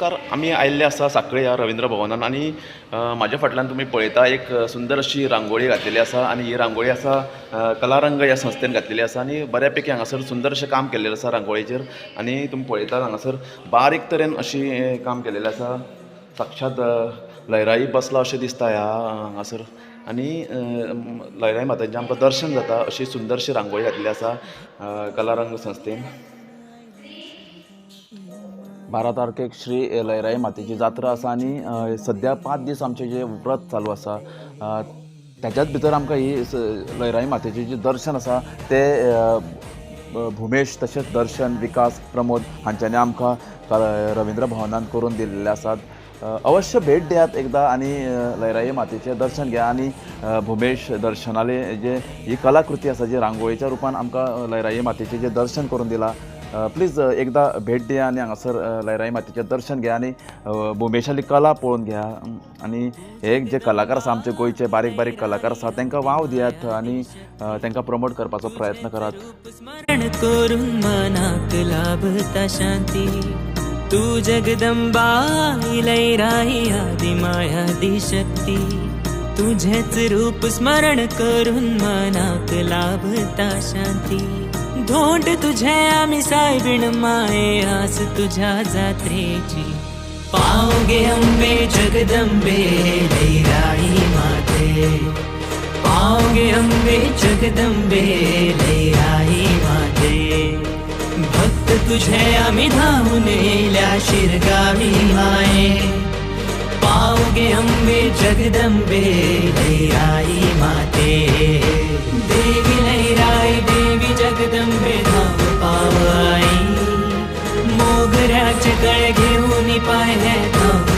नमस्कार आम्ही आयिल्ले आसा सांखळे ह्या रवींद्र भवनान आनी अ, म्हाज्या फाटल्यान तुमी पळयता एक सुंदर अशी रांगोळी घातलेली आसा आनी ही रांगोळी आसा कलारंग ह्या संस्थेन घातलेली आसा आनी बऱ्या पैकी हांगासर सुंदर अशें काम केलेलें आसा रांगोळीचेर आनी तुमी पळयतात हांगासर बारीक तरेन अशी काम केलेलें आसा साक्षात लयराई बसला अशें दिसता ह्या हांगासर आनी लयराई मातेचें आमकां दर्शन जाता अशी सुंदरशी रांगोळी घातली आसा कलारंग संस्थेन. बारा तारखेक श्री लयराई मातेची जात्रा आसा आनी सद्या पांच दीस आमचें जें व्रत चालू आसा त्याच्याच भितर आमकां ही लयराई मातेचें जें दर्शन आसा तें भुमेश तशेंच दर्शन विकास प्रमोद हांच्यांनी आमकां रविंद्र रवींद्र भवनान करून दिल्ले आसात अवश्य भेट दियात एकदां आनी अ, लयराई मातेचें दर्शन घ्या आनी भुमेश दर्शनालय जे ही कलाकृती आसा जी रांगोळीच्या रुपान आमकां अ, लयराई मातेचें जें दर्शन करून दिलां. प्लीज एकदा भेट दिया आनी हांगासर अ, लयराई मातेचें दर्शन घ्या आनी भुमेशाली कला पळोवन घ्या. आणि आनी हे जे कलाकार आसा आमचे गोंयचे बारीक बारीक कलाकार आसा तांकां वाव दियात आनी तांकां प्रमोट करपाचो प्रयत्न करात. तू जगदंबा इलैराई आदि माया दिशक्ती तुझेच रूप स्मरण करून मनात लाभता शांती. धोंड तुझे आम्ही सायबीण माये आस तुझ्या जात्रेची. पावगे अंबे जगदंबे लैराई माते. पावगे अंबे तुझे आम्ही धावून येल्या शिरगावी माये. पावगे अंबे जगदंबे आई माते. देवी लैराई देवी जगदंबे धाव पावाई. मोगऱ्याचे कळ घेऊन पाहिले धाव